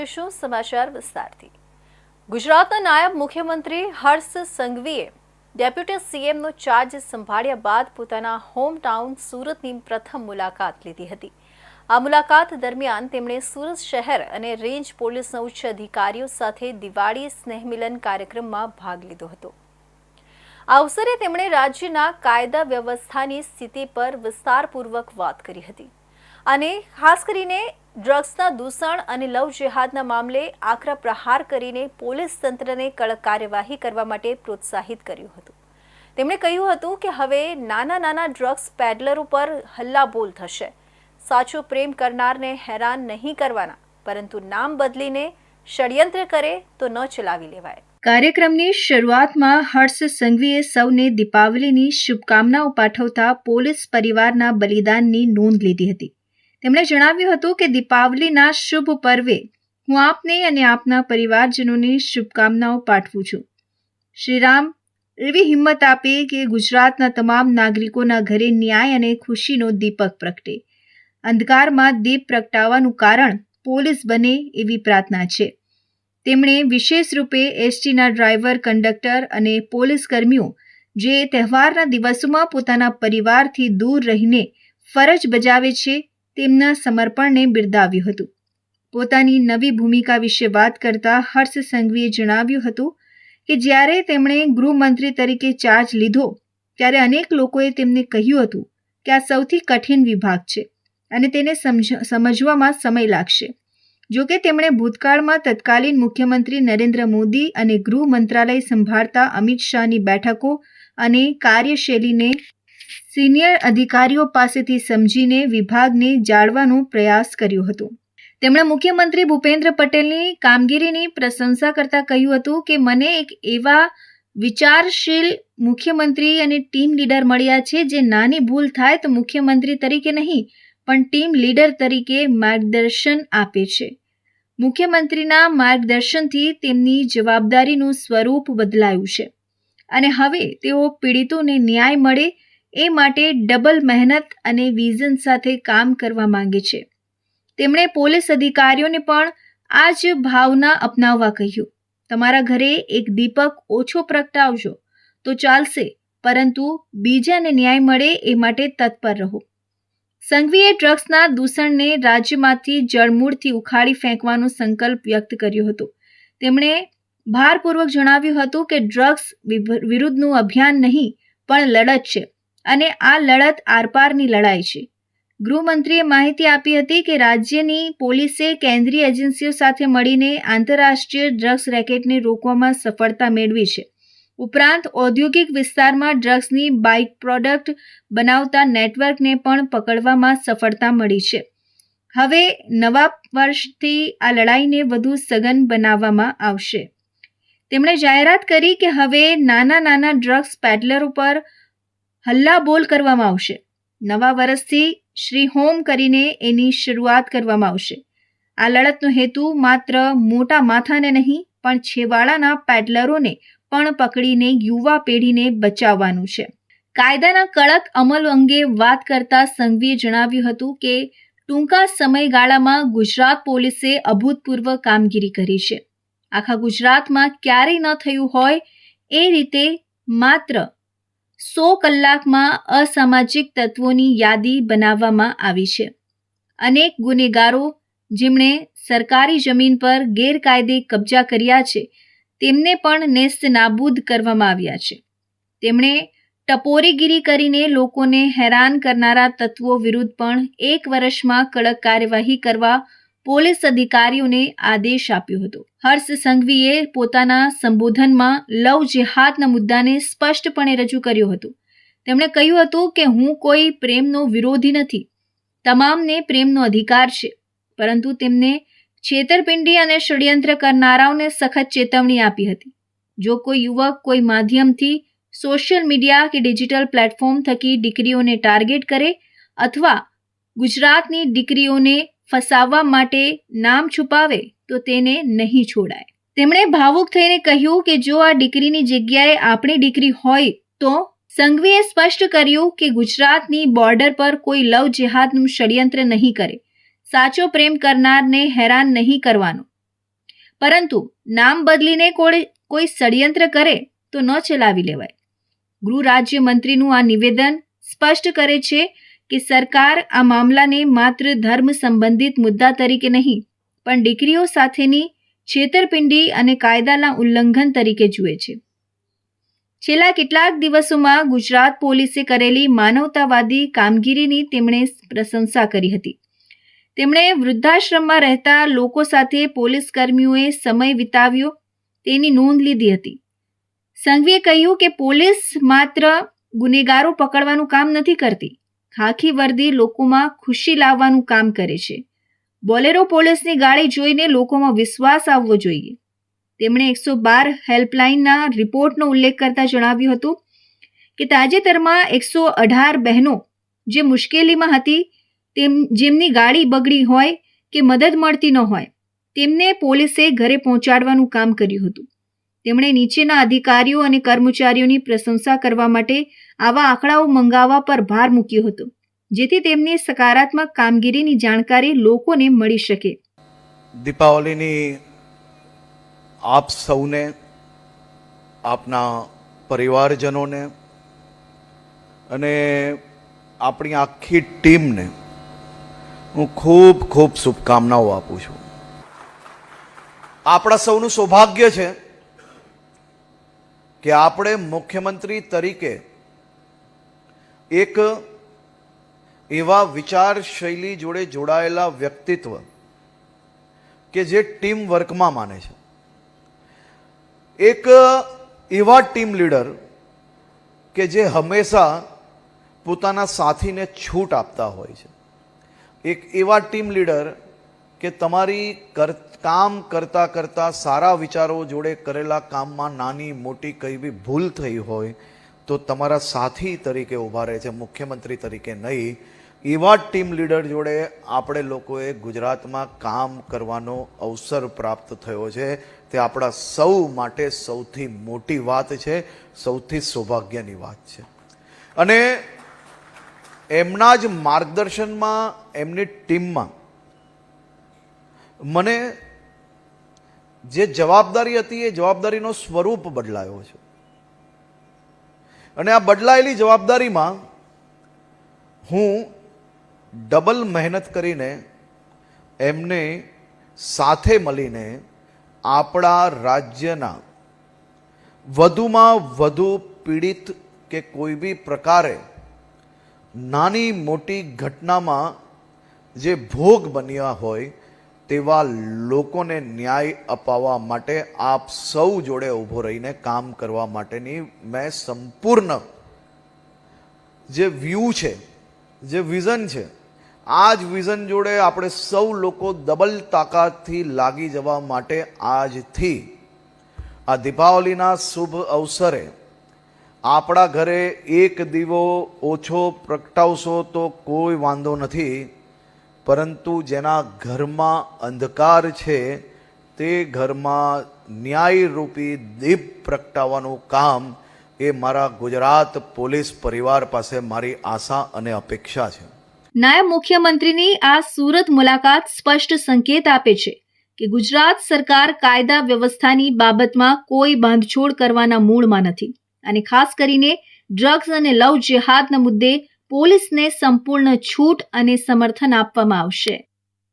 જોઈશું સમાચાર વિસ્તારથી. ગુજરાતના નાયબ મુખ્યમંત્રી હર્ષ સંઘવીએ ડેપ્યુટી સીએમનો ચાર્જ સંભાળ્યા બાદ પોતાના હોમ ટાઉન સુરતની પ્રથમ મુલાકાત લીધી હતી. આ મુલાકાત દરમિયાન તેમણે સુરત શહેર અને રેન્જ પોલીસના ઉચ્ચ અધિકારીઓ સાથે દિવાળી સ્નેહમિલન કાર્યક્રમમાં ભાગ લીધો હતો. આ અવસરે તેમણે રાજ્યના કાયદા વ્યવસ્થાની સ્થિતિ પર વિસ્તારપૂર્વક વાત કરી હતી અને ખાસ કરીને ડ્રગ્સના દૂષણ અને લવ જેહાદના મામલે આકરા પ્રહાર કરીને પોલીસ તંત્રને કડક કાર્યવાહી કરવા માટે પ્રોત્સાહિત કર્યું હતું. તેમણે કહ્યું હતું કે હવે નાના નાના ડ્રગ્સ પેડલરો પર હલ્લાબોલ થશે. સાચો પ્રેમ કરનારને હેરાન નહીં કરવાના, પરંતુ નામ બદલીને ષડયંત્ર કરે તો ન ચલાવી લેવાય. કાર્યક્રમની શરૂઆતમાં હર્ષ સંઘવીએ સૌને દીપાવલીની શુભકામનાઓ પાઠવતા પોલીસ પરિવારના બલિદાનની નોંધ લીધી હતી. તેમણે જણાવ્યું હતું કે દીપાવલીના શુભ પર્વે હું આપને અને આપના પરિવારજનોને શુભકામનાઓ પાઠવું છું. શ્રીરામ, એવી હિંમત આપે કે ગુજરાતના તમામ નાગરિકોના ઘરે ન્યાય અને ખુશીનો દીપક પ્રગટે. અંધકારમાં દીપ પ્રગટાવવાનું કારણ પોલીસ બને એવી પ્રાર્થના છે. તેમણે વિશેષ રૂપે એસટીના ડ્રાઈવર, કંડક્ટર અને પોલીસ કર્મીઓ જે તહેવારના દિવસોમાં પોતાના પરિવારથી દૂર રહીને ફરજ બજાવે છે તેમના સમર્પણને બિરદાવ્યું હતું. પોતાની નવી ભૂમિકા વિશે વાત કરતા હર્ષ સંઘવીએ જણાવ્યું હતું કે જ્યારે તેમણે ગૃહમંત્રી તરીકે ચાર્જ લીધો, ત્યારે અનેક લોકોએ તેમને કહ્યું હતું કે આ સૌથી કઠિન વિભાગ છે અને તેને સમજ, સમજવામાં સમય લાગશે. જોકે તેમણે ભૂતકાળમાં તત્કાલીન મુખ્યમંત્રી નરેન્દ્ર મોદી અને ગૃહ મંત્રાલય સંભાળતા અમિત શાહની બેઠકો અને કાર્યશૈલીને સિનિયર અધિકારીઓ પાસેથી સમજીને વિભાગને જાળવાનો પ્રયાસ કર્યો હતો. તેમણે મુખ્યમંત્રી ભૂપેન્દ્ર પટેલની કામગીરીની પ્રશંસા કરતા કહ્યું હતું કે, મને એક એવા વિચારશીલ મુખ્યમંત્રી અને ટીમ લીડર મળ્યા છે જે નાની ભૂલ થાય તો મુખ્યમંત્રી તરીકે નહીં, પણ ટીમ લીડર તરીકે માર્ગદર્શન આપે છે. મુખ્યમંત્રીના માર્ગદર્શનથી તેમની જવાબદારીનું સ્વરૂપ બદલાયું છે. અને હવે તેઓ પીડિતોને ન્યાય મળે એ માટે ડબલ મહેનત અને વિઝન સાથે કામ કરવા માંગે છે. તેમણે પોલીસ અધિકારીઓને પણ આ જ ભાવના અપનાવવા કહ્યું. તમારા ઘરે એક દીપક ઓછો પ્રગટાવજો, તો ચાલશે, પરંતુ બીજાને ન્યાય મળે એ માટે તત્પર રહો. સંઘવીએ ડ્રગ્સના દૂષણને રાજ્યમાંથી જળમૂળથી ઉખાડી ફેંકવાનો સંકલ્પ વ્યક્ત કર્યો હતો. તેમણે ભારપૂર્વક જણાવ્યું હતું કે ડ્રગ્સ વિરુદ્ધનું અભિયાન નહીં, પણ લડત છે. અને આ લડત આરપારની લડાઈ છે. ગૃહમંત્રીએ માહિતી આપી હતી કે રાજ્યની પોલીસે કેન્દ્રીય એજન્સીઓ સાથે મળીને આંતરરાષ્ટ્રીય ડ્રગ્સ રેકેટને રોકવામાં સફળતા મેળવી છે. ઉપરાંત ઔદ્યોગિક વિસ્તારમાં ડ્રગ્સની બાઇક પ્રોડક્ટ બનાવતા નેટવર્કને પણ પકડવામાં સફળતા મળી છે. હવે નવા વર્ષથી આ લડાઈને વધુ સઘન બનાવવામાં આવશે. તેમણે જાહેરાત કરી કે હવે નાના નાના ડ્રગ્સ પેડલરો પર હલ્લાબોલ કરવામાં આવશે. નવા વર્ષથી શ્રી હોમ કરીને એની શરૂઆત કરવામાં આવશે. આ લડતનો હેતુ માત્ર મોટા માથાને નહીં, પણ છેવાડાના પેડલરોને પણ પકડીને યુવા પેઢીને બચાવવાનું છે. કાયદાના કડક અમલ અંગે વાત કરતા સંઘવીએ જણાવ્યું હતું કે, ટૂંકા સમયગાળામાં ગુજરાત પોલીસે અભૂતપૂર્વ કામગીરી કરી છે. આખા ગુજરાતમાં ક્યારેય ન થયું હોય એ રીતે માત્ર સો કલાકમાં અસામાજિક તત્વોની યાદી બનાવવામાં આવી છે. અનેક ગુનેગારો જેમણે સરકારી જમીન પર ગેરકાયદે કબજા કર્યા છે, તેમને પણ નેસ્ત નાબૂદ કરવામાં આવ્યા છે. તેમણે ટપોરીગીરી કરીને લોકોને હેરાન કરનારા તત્વો વિરુદ્ધ પણ એક વર્ષમાં કડક કાર્યવાહી કરવા પોલીસ અધિકારીઓને આદેશ આપ્યો હતો. હર્ષ સંઘવીએ પોતાના સંબોધનમાં લવ જેહાદના મુદ્દાને સ્પષ્ટપણે રજૂ કર્યો હતો. તેમણે કહ્યું હતું કે, હું કોઈ પ્રેમનો વિરોધી નથી. તમામને પ્રેમનો અધિકાર છે. પરંતુ તેમને છેતરપિંડી અને ષડયંત્ર કરનારાઓને સખત ચેતવણી આપી હતી. જો કોઈ યુવક કોઈ માધ્યમથી સોશિયલ મીડિયા કે ડિજિટલ પ્લેટફોર્મ થકી દીકરીઓને ટાર્ગેટ કરે અથવા ગુજરાતની દીકરીઓને ફસાવવા માટે નામ છુપાવે, તો તેને નહીં છોડાય. તેમણે ભાવુક થઈને કહ્યું કે જો આ દીકરીની જગ્યાએ આપણી દીકરી હોય, તો સંઘવીએ સ્પષ્ટ કર્યું કે ગુજરાતની બોર્ડર પર કોઈ લવ જેહાદનું ષડયંત્ર નહીં કરે. સાચો પ્રેમ કરનારને હેરાન નહીં કરવાનો. પરંતુ નામ બદલીને કોઈ કોઈ ષડયંત્ર કરે, તો ન ચલાવી લેવાય. ગૃહ રાજ્ય મંત્રીનું આ નિવેદન સ્પષ્ટ કરે છે કે સરકાર આ મામલાને માત્ર ધર્મ સંબંધિત મુદ્દા તરીકે નહીં, પણ દીકરીઓ સાથેની છેતરપિંડી અને કાયદાના ઉલ્લંઘન તરીકે જુએ છે. છેલ્લા કેટલાક દિવસોમાં ગુજરાત પોલીસે કરેલી માનવતાવાદી કામગીરીની તેમણે પ્રશંસા કરી હતી. તેમણે વૃદ્ધાશ્રમમાં રહેતા લોકો સાથે પોલીસ કર્મીઓએ સમય વિતાવ્યો, તેની નોંધ લીધી હતી. સંઘવીએ કહ્યું કે પોલીસ માત્ર ગુનેગારો પકડવાનું કામ નથી કરતી ખાખી વર્દી લોકોમાં ખુશી લાવવાનું કામ કરે છે. બોલેરો પોલીસની ગાડી જોઈને લોકોમાં વિશ્વાસ આવવો જોઈએ. તેમણે એકસો બાર હેલ્પલાઇનના રિપોર્ટનો ઉલ્લેખ કરતા જણાવ્યું હતું કે તાજેતરમાં એકસો અઢાર બહેનો જે મુશ્કેલીમાં હતી, તેમ, જેમની ગાડી બગડી હોય કે મદદ મળતી ન હોય, તેમને પોલીસે ઘરે પહોંચાડવાનું કામ કર્યું હતું. તેમણે નીચેના અધિકારીઓ અને કર્મચારીઓની પ્રશંસા કરવા માટે આવા આંકડાઓ મંગાવવા પર ભાર મૂક્યો હતો, જેથી તેમની સકારાત્મક કામગીરીની જાણકારી લોકોને મળી શકે. દીપાવલીની આપ સૌને, આપના પરિવારજનોને અને આપણી આખી ટીમને હું ખૂબ ખૂબ શુભકામનાઓ આપું છું. આપણા સૌનું સૌભાગ્ય છે કે આપણે મુખ્યમંત્રી તરીકે એક એવા વિચાર શૈલી જોડે જોડાયેલા વ્યક્તિત્વ કે જે ટીમ વર્કમાં માને છે. એક એવા ટીમ લીડર કે જે હંમેશા પોતાના સાથીને છૂટ આપતા હોય છે. એક એવા ટીમ લીડર કે તમારી કામ કરતા કરતા સારા વિચારો જોડે કરેલા કામમાં નાની મોટી કઈ બી ભૂલ થઈ હોય, તો તમારા સાથી તરીકે ઊભા રહે છે, મુખ્યમંત્રી તરીકે નહીં. એવા ટીમ લીડર જોડે આપણે લોકોએ ગુજરાતમાં કામ કરવાનો અવસર પ્રાપ્ત થયો છે. તે આપણા સૌ માટે સૌથી મોટી વાત છે, સૌથી સૌભાગ્યની વાત છે. અને એમના જ માર્ગદર્શનમાં, એમની ટીમમાં મને જે જવાબદારી હતી એ જવાબદારીનો સ્વરૂપ બદલાયો છે. અને આ બદલાયેલી જવાબદારીમાં હું ડબલ મહેનત કરીને એમને સાથે મળીને આપણા રાજ્યના વધુમાં વધુ પીડિત કે કોઈ બી પ્રકારે નાની મોટી ઘટનામાં જે ભોગ બન્યા હોય તેવા લોકોને ન્યાય અપાવવા માટે આપ સૌ જોડે ઊભો રહીને કામ કરવા માટેની મેં સંપૂર્ણ જે વ્યૂ છે, જે વિઝન છે આ જ વિઝન જોડે આપણે સૌ લોકો ડબલ તાકાતથી લાગી જવા માટે આજથી આ દીપાવલીના શુભ અવસરે આપણા ઘરે એક દીવો ઓછો પ્રગટાવશો તો કોઈ વાંધો નથી. પરંતુ જેના ઘરમાં અંધકાર છે, તે ઘરમાં ન્યાયરૂપી દીપ પ્રગટાવવાનું કામ એ મારા ગુજરાત પોલીસ પરિવાર પાસે મારી આશા અને અપેક્ષા છે. નાયબ મુખ્યમંત્રીની આ સુરત મુલાકાત સ્પષ્ટ સંકેત આપે છે કે ગુજરાત સરકાર કાયદા વ્યવસ્થાની બાબતમાં કોઈ બાંધછોડ કરવાના મૂળમાં નથી. અને ખાસ કરીને ડ્રગ્સ અને લવ જેહાદના મુદ્દે પોલીસને સંપૂર્ણ છૂટ અને સમર્થન આપવામાં આવશે.